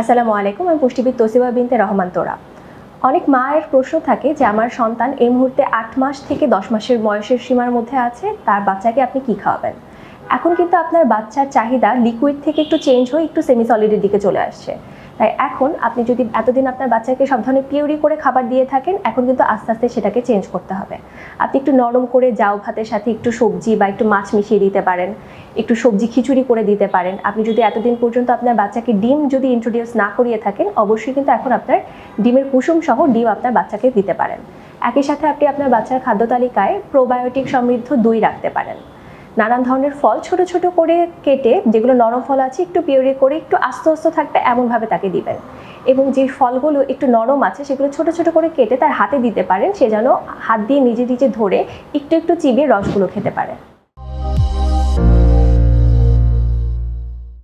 আসসালামু আলাইকুম, আমি পুষ্টিবিদ তসিবা বিনতে রহমান তোরা। অনেক মায়ের প্রশ্ন থাকে যে, আমার সন্তান এই মুহূর্তে আট মাস থেকে দশ মাসের বয়সের সীমার মধ্যে আছে, তার বাচ্চাকে আপনি কি খাওয়াবেন? এখন কিন্তু আপনার বাচ্চার চাহিদা লিকুইড থেকে একটু চেঞ্জ হয়ে একটু সেমি সলিডের দিকে চলে আসছে। তাই এখন আপনি যদি এতদিন আপনার বাচ্চাকে সব ধরনের পিউরি করে খাবার দিয়ে থাকেন, এখন কিন্তু আস্তে আস্তে সেটাকে চেঞ্জ করতে হবে। আপনি একটু নরম করে জাউ ভাতের সাথে একটু সবজি বা একটু মাছ মিশিয়ে দিতে পারেন। একটু সবজি খিচুড়ি করে দিতে পারেন। আপনি যদি এতদিন পর্যন্ত আপনার বাচ্চাকে ডিম যদি ইন্ট্রোডিউস না করিয়ে থাকেন, অবশ্যই কিন্তু এখন আপনার ডিমের কুসুম সহ ডিম আপনার বাচ্চাকে দিতে পারেন। একই সাথে আপনি আপনার বাচ্চার খাদ্য তালিকায় প্রোবায়োটিক সমৃদ্ধ দই রাখতে পারেন। নানান ধরনের ফল ছোট ছোট করে কেটে, যেগুলো নরম ফল আছে, একটু পিউরি করে, একটু আস্তে আস্তে থাকবে এমনভাবে তাকে দিবেন। এবং যে ফলগুলো একটু নরম আছে, সেগুলো ছোট ছোট করে কেটে তার হাতে দিতে পারেন। সে যেন হাত দিয়ে নিজে নিজে ধরে একটু একটু চিবিয়ে রসগুলো খেতে পারে।